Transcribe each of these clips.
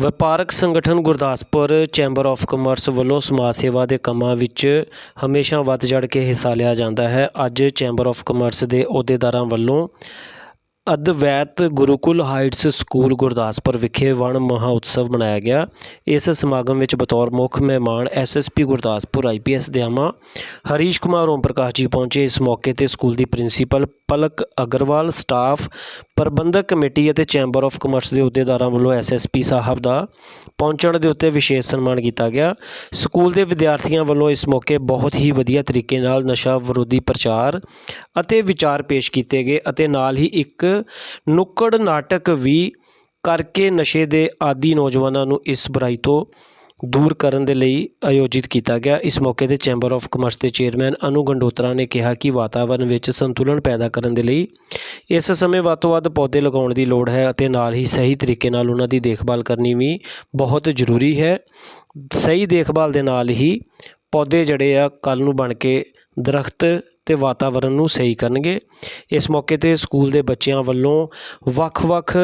ਵਪਾਰਕ ਸੰਗਠਨ Gurdaspur chamber of commerce ਵੱਲੋਂ ਸਮਾਜ ਸੇਵਾ ਦੇ ਕੰਮਾਂ ਵਿੱਚ ਹਮੇਸ਼ਾ ਵੱਧ ਚੜ੍ਹ ਕੇ ਹਿੱਸਾ ਲਿਆ ਜਾਂਦਾ ਹੈ। ਅੱਜ ਚੈਂਬਰ ਆਫ ਕਮਰਸ ਦੇ ਅਹੁਦੇਦਾਰਾਂ ਵੱਲੋਂ ਅਦਵੈਤ ਗੁਰੂਕੁਲ ਹਾਈਟਸ ਸਕੂਲ ਗੁਰਦਾਸਪੁਰ ਵਿਖੇ ਵਣ ਮਹਾ ਉਤਸਵ ਮਨਾਇਆ ਗਿਆ। ਇਸ ਸਮਾਗਮ ਵਿੱਚ ਬਤੌਰ ਮੁੱਖ ਮਹਿਮਾਨ ਐਸਐਸਪੀ ਗੁਰਦਾਸਪੁਰ ਆਈਪੀਐਸ ਦਿਆਮਾ ਹਰੀਸ਼ ਕੁਮਾਰ ਓਮ ਪ੍ਰਕਾਸ਼ ਜੀ ਪਹੁੰਚੇ। ਇਸ ਮੌਕੇ ਤੇ ਸਕੂਲ ਦੀ ਪ੍ਰਿੰਸੀਪਲ ਪਲਕ ਅਗਰਵਾਲ, ਸਟਾਫ, ਪ੍ਰਬੰਧਕ ਕਮੇਟੀ ਅਤੇ ਚੈਂਬਰ ਆਫ ਕਮਰਸ ਦੇ ਅਹੁਦੇਦਾਰਾਂ ਵੱਲੋਂ ਐਸਐਸਪੀ ਸਾਹਿਬ ਦਾ ਪਹੁੰਚਣ ਦੇ ਉੱਤੇ ਵਿਸ਼ੇਸ਼ ਸਨਮਾਨ ਕੀਤਾ ਗਿਆ। ਸਕੂਲ ਦੇ ਵਿਦਿਆਰਥੀਆਂ ਵੱਲੋਂ ਇਸ ਮੌਕੇ ਬਹੁਤ ਹੀ ਵਧੀਆ ਤਰੀਕੇ ਨਾਲ ਨਸ਼ਾ ਵਿਰੋਧੀ ਪ੍ਰਚਾਰ ਅਤੇ ਵਿਚਾਰ ਪੇਸ਼ ਕੀਤੇ ਗਏ ਅਤੇ ਨਾਲ ਹੀ ਇੱਕ ਨੁੱਕੜ ਨਾਟਕ ਵੀ ਕਰਕੇ ਨਸ਼ੇ ਦੇ ਆਦੀ ਨੌਜਵਾਨਾਂ ਨੂੰ ਇਸ ਬੁਰਾਈ ਤੋਂ ਦੂਰ ਕਰਨ ਦੇ ਲਈ ਆਯੋਜਿਤ ਕੀਤਾ ਗਿਆ। ਇਸ ਮੌਕੇ ਤੇ ਚੈਂਬਰ ਆਫ ਕਮਰਸ ਦੇ ਚੇਅਰਮੈਨ ਅਨੂ ਗੰਡੋਤਰਾ ਨੇ ਕਿਹਾ ਕਿ ਵਾਤਾਵਰਣ ਵਿੱਚ ਸੰਤੁਲਨ ਪੈਦਾ ਕਰਨ ਦੇ ਲਈ ਇਸ ਸਮੇਂ ਵੱਧ ਤੋਂ ਵੱਧ ਪੌਦੇ ਲਗਾਉਣ ਦੀ ਲੋੜ ਹੈ ਅਤੇ ਨਾਲ ਹੀ ਸਹੀ ਤਰੀਕੇ ਨਾਲ ਉਹਨਾਂ ਦੀ ਦੇਖਭਾਲ ਕਰਨੀ ਵੀ ਬਹੁਤ ਜ਼ਰੂਰੀ ਹੈ। ਸਹੀ ਦੇਖਭਾਲ ਦੇ ਨਾਲ ਹੀ ਪੌਦੇ ਜਿਹੜੇ ਆ ਕੱਲ ਨੂੰ ਬਣ ਕੇ ਦਰਖਤ ਤੇ ਵਾਤਾਵਰਣ ਨੂੰ ਸਹੀ ਕਰਨਗੇ। ਇਸ ਮੌਕੇ ਤੇ ਸਕੂਲ ਦੇ ਬੱਚਿਆਂ ਵੱਲੋਂ ਵੱਖ-ਵੱਖ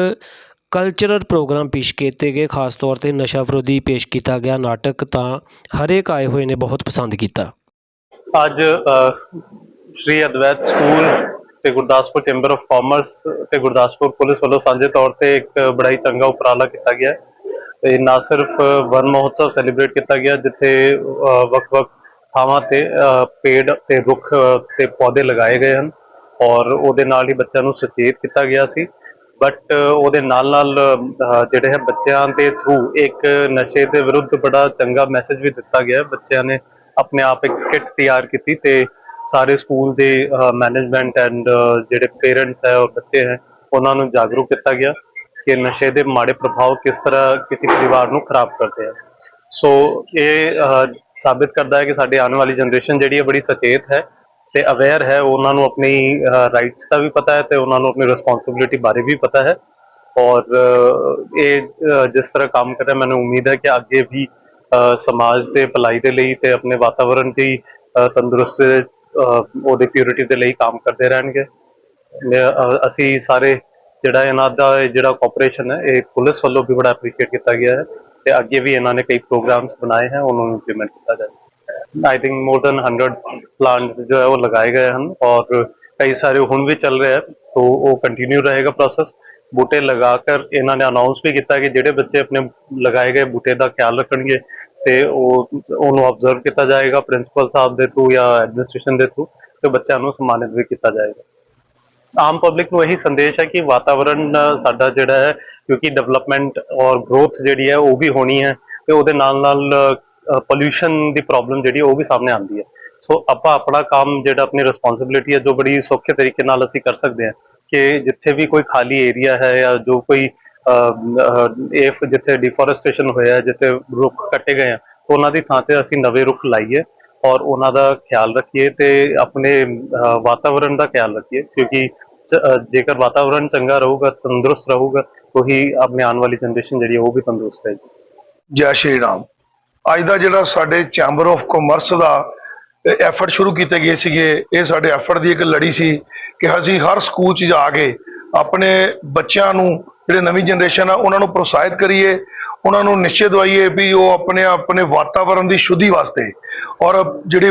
ਕਲਚਰਲ ਪ੍ਰੋਗਰਾਮ ਪੇਸ਼ ਕੀਤੇ ਗਏ ਖਾਸ ਤੌਰ ਤੇ ਨਸ਼ਾ ਵਿਰੋਧੀ ਪੇਸ਼ ਕੀਤਾ ਗਿਆ ਨਾਟਕ ਤਾਂ ਹਰੇਕ ਆਏ ਹੋਏ ਨੇ ਬਹੁਤ ਪਸੰਦ ਕੀਤਾ ਅੱਜ ਸ਼੍ਰੀ ਅਦਵੈਤ ਸਕੂਲ ਤੇ ਗੁਰਦਾਸਪੁਰ ਚੈਂਬਰ ਆਫ ਕਾਮਰਸ ਤੇ ਗੁਰਦਾਸਪੁਰ ਪੁਲਿਸ ਵੱਲੋਂ ਸਾਂਝੇ ਤੌਰ ਤੇ ਇੱਕ ਬੜਾ ਹੀ ਚੰਗਾ ਉਪਰਾਲਾ ਕੀਤਾ ਗਿਆ ਹੈ। ਤੇ ਨਾ ਸਿਰਫ ਵਨ ਮਹੋਤਸਵ ਸੈਲੀਬ੍ਰੇਟ ਕੀਤਾ ਗਿਆ ਜਿੱਥੇ ਅ, ਵੱਖ-ਵੱਖ ਥਾਵਾਂ ਤੇ ਪੇੜ ਤੇ ਰੁੱਖ ਤੇ ਪੌਦੇ ਲਗਾਏ ਗਏ ਹਨ ਔਰ ਉਹਦੇ ਨਾਲ ਹੀ ਬੱਚਿਆਂ ਨੂੰ ਸੁਚੇਤ ਕੀਤਾ ਗਿਆ ਸੀ ਬਟ ਉਹਦੇ ਨਾਲ ਨਾਲ ਜਿਹੜੇ ਹੈ ਬੱਚਿਆਂ ਦੇ ਥਰੂ ਇੱਕ ਨਸ਼ੇ ਦੇ ਵਿਰੁੱਧ ਬੜਾ ਚੰਗਾ ਮੈਸੇਜ ਵੀ ਦਿੱਤਾ ਗਿਆ ਬੱਚਿਆਂ ਨੇ ਆਪਣੇ ਆਪ ਇੱਕ ਸਕਿੱਟ ਤਿਆਰ ਕੀਤੀ ਤੇ ਸਾਰੇ ਸਕੂਲ ਦੇ ਮੈਨੇਜਮੈਂਟ ਐਂਡ ਜਿਹੜੇ ਪੇਰੈਂਟਸ ਹੈ ਔਰ ਬੱਚੇ ਹੈ, ਉਹਨਾਂ ਨੂੰ ਜਾਗਰੂਕ ਕੀਤਾ ਗਿਆ ਕਿ ਨਸ਼ੇ ਦੇ ਮਾੜੇ ਪ੍ਰਭਾਵ ਕਿਸ ਤਰ੍ਹਾਂ ਕਿਸੇ ਪਰਿਵਾਰ ਨੂੰ ਖਰਾਬ ਕਰਦੇ ਆ। ਸੋ ਇਹ ਸਾਬਿਤ ਕਰਦਾ ਹੈ ਕਿ ਸਾਡੀ ਆਉਣ ਵਾਲੀ ਜਨਰੇਸ਼ਨ ਜਿਹੜੀ ਹੈ ਬੜੀ ਸਚੇਤ ਹੈ। ਤੇ ਅਵੇਅਰ ਹੈ ਉਹਨਾਂ ਨੂੰ ਆਪਣੀ ਰਾਈਟਸ ਦਾ ਵੀ ਪਤਾ ਹੈ ਤੇ ਉਹਨਾਂ ਨੂੰ ਆਪਣੀ ਰਿਸਪੌਂਸਿਬਿਲਿਟੀ ਬਾਰੇ ਵੀ ਪਤਾ ਹੈ। ਔਰ ਇਹ ਜਿਸ ਤਰ੍ਹਾਂ ਕੰਮ ਕਰ ਰਿਹਾ ਮੈਨੂੰ ਉਮੀਦ ਹੈ ਕਿ ਅੱਗੇ ਵੀ ਸਮਾਜ ਦੇ ਭਲਾਈ ਦੇ ਲਈ ਤੇ ਆਪਣੇ ਵਾਤਾਵਰਣ ਦੀ ਤੰਦਰੁਸਤ ਅ, ਉਹਦੇ ਪਿਊਰਿਟੀ ਦੇ ਲਈ ਕੰਮ ਕਰਦੇ ਰਹਿਣਗੇ। ਅਸੀਂ ਸਾਰੇ ਜਿਹੜਾ ਇਹਨਾਂ ਦਾ ਇਹ ਜਿਹੜਾ ਕੋਆਪਰੇਸ਼ਨ ਹੈ ਇਹ ਪੁਲਿਸ ਵੱਲੋਂ ਵੀ ਬੜਾ ਐਪਰੀਸ਼ੀਏਟ ਕੀਤਾ ਗਿਆ ਹੈ ਤੇ ਅੱਗੇ ਵੀ ਇਹਨਾਂ ਨੇ ਕਈ ਪ੍ਰੋਗਰਾਮਸ ਬਣਾਏ ਹਨ ਉਹਨਾਂ ਨੂੰ ਇੰਪਲੀਮੈਂਟ ਕੀਤਾ ਜਾਏ। I think more than 100 plants ਜੋ ਹੈ ਉਹ ਲਗਾਏ ਗਏ ਹਨ ਔਰ ਕਈ ਸਾਰੇ ਹੁਣ ਵੀ ਚੱਲ ਰਿਹਾ ਹੈ तो ਉਹ ਕੰਟੀਨਿਊ ਰਹੇਗਾ ਪ੍ਰੋਸੈਸ ਬੂਟੇ ਲਗਾ ਕਰ ਇਹਨਾਂ ਨੇ ਅਨਾਉਂਸ ਵੀ ਕੀਤਾ ਕਿ ਜਿਹੜੇ ਬੱਚੇ ਆਪਣੇ ਲਗਾਏ ਗਏ ਬੂਟੇ ਦਾ ਖਿਆਲ ਰੱਖਣਗੇ ਤੇ ਉਹ, ਉਹਨੂੰ ਆਬਜ਼ਰਵ ਕੀਤਾ ਜਾਏਗਾ ਪ੍ਰਿੰਸੀਪਲ ਸਾਹਿਬ ਦੇ ਥਰੂ ਜਾਂ ਐਡਮਿਨਿਸਟ੍ਰੇਸ਼ਨ ਦੇ ਥਰੂ ਤੇ ਬੱਚਿਆਂ ਨੂੰ ਸਨਮਾਨਿਤ ਵੀ ਕੀਤਾ ਜਾਏਗਾ। ਆਮ ਪਬਲਿਕ ਨੂੰ ਇਹੀ ਸੰਦੇਸ਼ ਹੈ ਕਿ ਵਾਤਾਵਰਣ ਸਾਡਾ ਜਿਹੜਾ ਹੈ, ਕਿਉਂਕਿ ਡਿਵੈਲਪਮੈਂਟ ਔਰ ਗਰੋਥ ਜਿਹੜੀ ਹੈ ਉਹ ਵੀ ਹੋਣੀ ਹੈ ਤੇ ਉਹਦੇ ਨਾਲ ਨਾਲ ਪੋਲੂਸ਼ਨ ਦੀ ਪ੍ਰੋਬਲਮ ਜਿਹੜੀ ਉਹ ਵੀ ਸਾਹਮਣੇ ਆਉਂਦੀ ਹੈ। ਸੋ ਆਪਾਂ ਆਪਣਾ ਕੰਮ ਜਿਹੜਾ ਆਪਣੀ ਰਿਸਪੌਂਸਿਬਿਲਿਟੀ ਹੈ ਜੋ ਬੜੀ ਸੌਖੇ ਤਰੀਕੇ ਨਾਲ ਅਸੀਂ ਕਰ ਸਕਦੇ ਹਾਂ ਕਿ ਜਿੱਥੇ ਵੀ ਕੋਈ ਖਾਲੀ ਏਰੀਆ ਹੈ ਜਾਂ ਜੋ ਕੋਈ ਇਹ ਜਿੱਥੇ ਡਿਫੋਰੈਸਟੇਸ਼ਨ ਹੋਇਆ ਹੈ ਜਿੱਥੇ ਰੁੱਖ ਕੱਟੇ ਗਏ ਆ ਉਹਨਾਂ ਦੀ ਥਾਂ ਤੇ ਅਸੀਂ ਨਵੇਂ ਰੁੱਖ ਲਾਈਏ ਔਰ ਉਹਨਾਂ ਦਾ ਖਿਆਲ ਰੱਖੀਏ ਤੇ ਆਪਣੇ ਅ, ਵਾਤਾਵਰਣ ਦਾ ਖਿਆਲ ਰੱਖੀਏ ਕਿਉਂਕਿ ਜੇਕਰ ਵਾਤਾਵਰਣ ਚੰਗਾ ਰਹੂਗਾ ਤੰਦਰੁਸਤ ਰਹੂਗਾ ਉਹੀ ਹੀ ਆਪਣੇ ਆਉਣ ਵਾਲੀ ਜਨਰੇਸ਼ਨ ਜਿਹੜੀ ਹੈ ਉਹ ਵੀ ਤੰਦਰੁਸਤ ਰਹੇਗੀ। ਜੈ ਸ਼੍ਰੀ ਰਾਮ। ਅੱਜ ਦਾ ਜਿਹੜਾ ਸਾਡੇ ਚੈਂਬਰ ਆਫ ਕਾਮਰਸ ਦਾ ਐਫਰਟ ਸ਼ੁਰੂ ਕੀਤੇ ਗਏ ਸੀਗੇ। ਇਹ ਸਾਡੇ ਐਫਰਟ ਦੀ ਇੱਕ ਲੜੀ ਸੀ ਕਿ ਅਸੀਂ ਹਰ ਸਕੂਲ 'ਚ ਜਾ ਕੇ ਆਪਣੇ ਬੱਚਿਆਂ ਨੂੰ, ਜਿਹੜੇ ਨਵੀਂ ਜਨਰੇਸ਼ਨ ਆ, ਉਹਨਾਂ ਨੂੰ ਪ੍ਰੋਤਸਾਹਿਤ ਕਰੀਏ, ਉਹਨਾਂ ਨੂੰ ਨਿਸ਼ਚੇ ਦਵਾਈਏ ਵੀ ਉਹ ਆਪਣੇ ਆਪਣੇ ਵਾਤਾਵਰਣ ਦੀ ਸ਼ੁੱਧੀ ਵਾਸਤੇ ਔਰ ਜਿਹੜੀ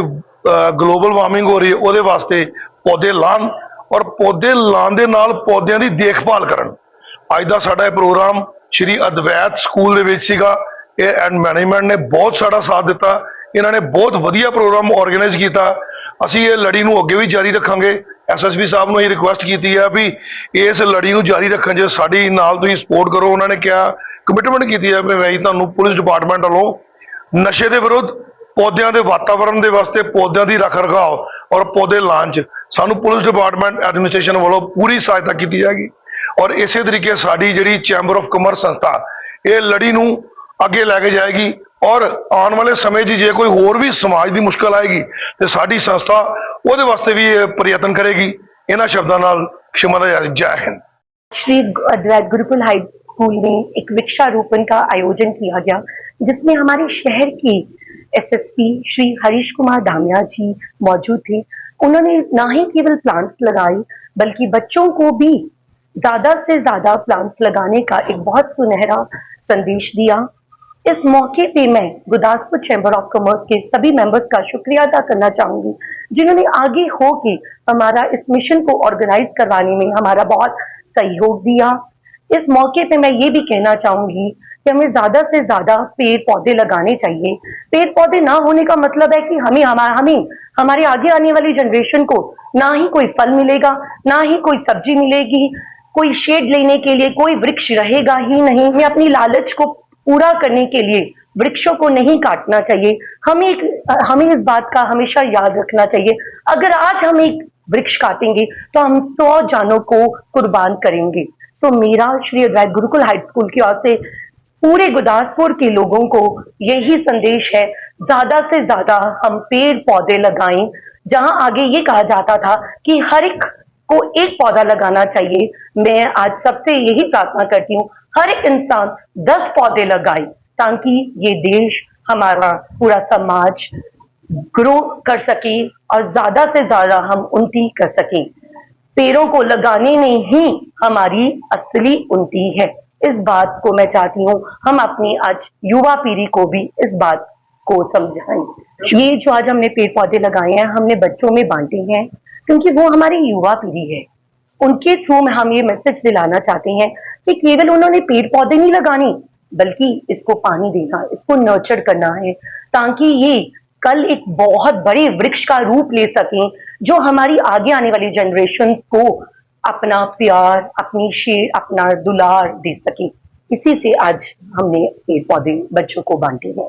ਗਲੋਬਲ ਵਾਰਮਿੰਗ ਹੋ ਰਹੀ ਹੈ, ਉਹਦੇ ਵਾਸਤੇ ਪੌਦੇ ਲਾਉਣ ਔਰ ਪੌਦੇ ਲਾਉਣ ਦੇ ਨਾਲ ਪੌਦਿਆਂ ਦੀ ਦੇਖਭਾਲ ਕਰਨ। ਅੱਜ ਦਾ ਸਾਡਾ ਇਹ ਪ੍ਰੋਗਰਾਮ ਸ਼੍ਰੀ ਅਦਵੈਤ ਸਕੂਲ ਦੇ ਵਿੱਚ ਸੀਗਾ। ਇਹ ਐਂਡ ਮੈਨੇਜਮੈਂਟ ਨੇ ਬਹੁਤ ਸਾਡਾ ਸਾਥ ਦਿੱਤਾ। ਇਹਨਾਂ ਨੇ ਬਹੁਤ ਵਧੀਆ ਪ੍ਰੋਗਰਾਮ ਆਰਗੇਨਾਈਜ਼ ਕੀਤਾ। ਅਸੀਂ ਇਹ ਲੜੀ ਨੂੰ ਅੱਗੇ ਵੀ ਜਾਰੀ ਰੱਖਾਂਗੇ। ਐਸਐਸਪੀ ਸਾਹਿਬ ਨੂੰ ਇਹ ਰਿਕੁਐਸਟ ਕੀਤੀ ਹੈ ਵੀ ਇਸ ਲੜੀ ਨੂੰ ਜਾਰੀ ਰੱਖਣ 'ਚ ਸਾਡੀ ਨਾਲ ਤੁਸੀਂ ਸਪੋਰਟ ਕਰੋ। ਉਹਨਾਂ ਨੇ ਕਿਹਾ ਕਮਿਟਮੈਂਟ ਕੀਤੀ ਹੈ ਵੀ ਮੈਂ ਤੁਹਾਨੂੰ ਪੁਲਿਸ ਡਿਪਾਰਟਮੈਂਟ ਵੱਲੋਂ ਨਸ਼ੇ ਦੇ ਵਿਰੁੱਧ ਪੌਦਿਆਂ ਦੇ ਵਾਤਾਵਰਣ ਦੇ ਵਾਸਤੇ ਪੌਦਿਆਂ ਦੀ ਰੱਖ ਰਖਾਓ ਔਰ ਪੌਦੇ ਲਾਉਣ 'ਚ ਸਾਨੂੰ ਪੁਲਿਸ ਡਿਪਾਰਟਮੈਂਟ ਐਡਮਿਨਿਸਟ੍ਰੇਸ਼ਨ ਵੱਲੋਂ ਪੂਰੀ ਸਹਾਇਤਾ ਕੀਤੀ ਜਾਏਗੀ। ਔਰ ਇਸੇ ਤਰੀਕੇ ਸਾਡੀ ਜਿਹੜੀ ਚੈਂਬਰ ਆਫ ਕਮਰਸ ਸੰਸਥਾ, ਇਹ ਲੜੀ ਨੂੰ ਅੱਗੇ ਲੈ ਕੇ ਜਾਏਗੀ। ਔਰ ਆਉਣ ਵਾਲੇ ਸਮੇਂ 'ਚ ਜੇ ਕੋਈ ਹੋਰ ਵੀ ਸਮਾਜ ਦੀ ਮੁਸ਼ਕਲ ਆਏਗੀ ਤੇ ਸਾਡੀ ਸੰਸਥਾ ਉਹਦੇ ਵਾਸਤੇ ਵੀ ਇਹ ਪ੍ਰਯਤਨ ਕਰੇਗੀ ਇਹਨਾਂ ਸ਼ਬਦਾਂ ਨਾਲ क्षमा ਦਾ ਜੈ ਹਿੰਦ श्री अद्वैत गुरुकुल हाई स्कूल में एक वृक्षारोपण का आयोजन किया गया जिसमें हमारे शहर की एसएसपी श्री हरीश कुमार दामिया जी मौजूद थे उन्होंने ना ही केवल प्लांट लगाए बल्कि बच्चों को भी ज्यादा से ज्यादा प्लांट्स लगाने का एक बहुत सुनहरा संदेश दिया इस मौके पे मैं गुरदासपुर चैम्बर ऑफ़ कॉमर्स के सभी मेंबर्स का शुक्रिया अदा करना चाहूँगी, जिन्होंने आगे हो के हमारा इस मिशन को ऑर्गेनाइज करवाने में हमारा बहुत सहयोग दिया। इस मौके पे मैं ये भी कहना चाहूँगी कि हमें ज़्यादा से ज़्यादा पेड़ पौधे लगाने चाहिए। पेड़ पौधे ना होने का मतलब है कि हमें हमारा हमें, हमारे आगे आने वाली जनरेशन को ना ही कोई फल मिलेगा, ना ही कोई सब्ज़ी मिलेगी, कोई शेड लेने के लिए कोई वृक्ष रहेगा ही नहीं। हमें अपनी लालच को पूरा करने के लिए वृक्षों को नहीं काटना चाहिए। हमें एक, हमें इस बात का हमेशा याद रखना चाहिए। अगर आज हम एक वृक्ष काटेंगे तो हम सौ जानों को कुर्बान करेंगे। सो मेरा श्री अद्वैत गुरुकुल हाई स्कूल की ओर से पूरे गुरदासपुर के लोगों को यही संदेश है, ज़्यादा से ज़्यादा हम पेड़ पौधे लगाएँ, जहाँ आगे ये कहा जाता था कि हर एक को एक पौधा लगाना चाहिए। मैं आज सबसे यही प्रार्थना करती हूँ हर इंसान दस पौधे लगाए ताकि ये देश, हमारा पूरा समाज ग्रो कर सके और ज़्यादा से ज़्यादा हम उन्नति कर सकें। पेड़ों को लगाने में ही हमारी असली उन्नति है। इस बात को मैं चाहती हूँ, हम अपनी आज युवा पीढ़ी को भी इस बात को समझाएँ। ये जो आज हमने पेड़ पौधे लगाए हैं, हमने बच्चों में बांटे हैं, क्योंकि वो हमारी युवा पीढ़ी है। उनके थ्रू में हम ये मैसेज दिलाना चाहते हैं कि केवल उन्होंने पेड़ पौधे नहीं लगाने, बल्कि इसको पानी देना, इसको नर्चर करना है, ताकि ये कल एक बहुत बड़े वृक्ष का रूप ले सकें, जो हमारी आगे आने वाली जनरेशन को अपना प्यार, अपनी शेर, अपना दुलार दे सके। इसी से आज हमने पेड़ पौधे, बच्चों को बांटे हैं।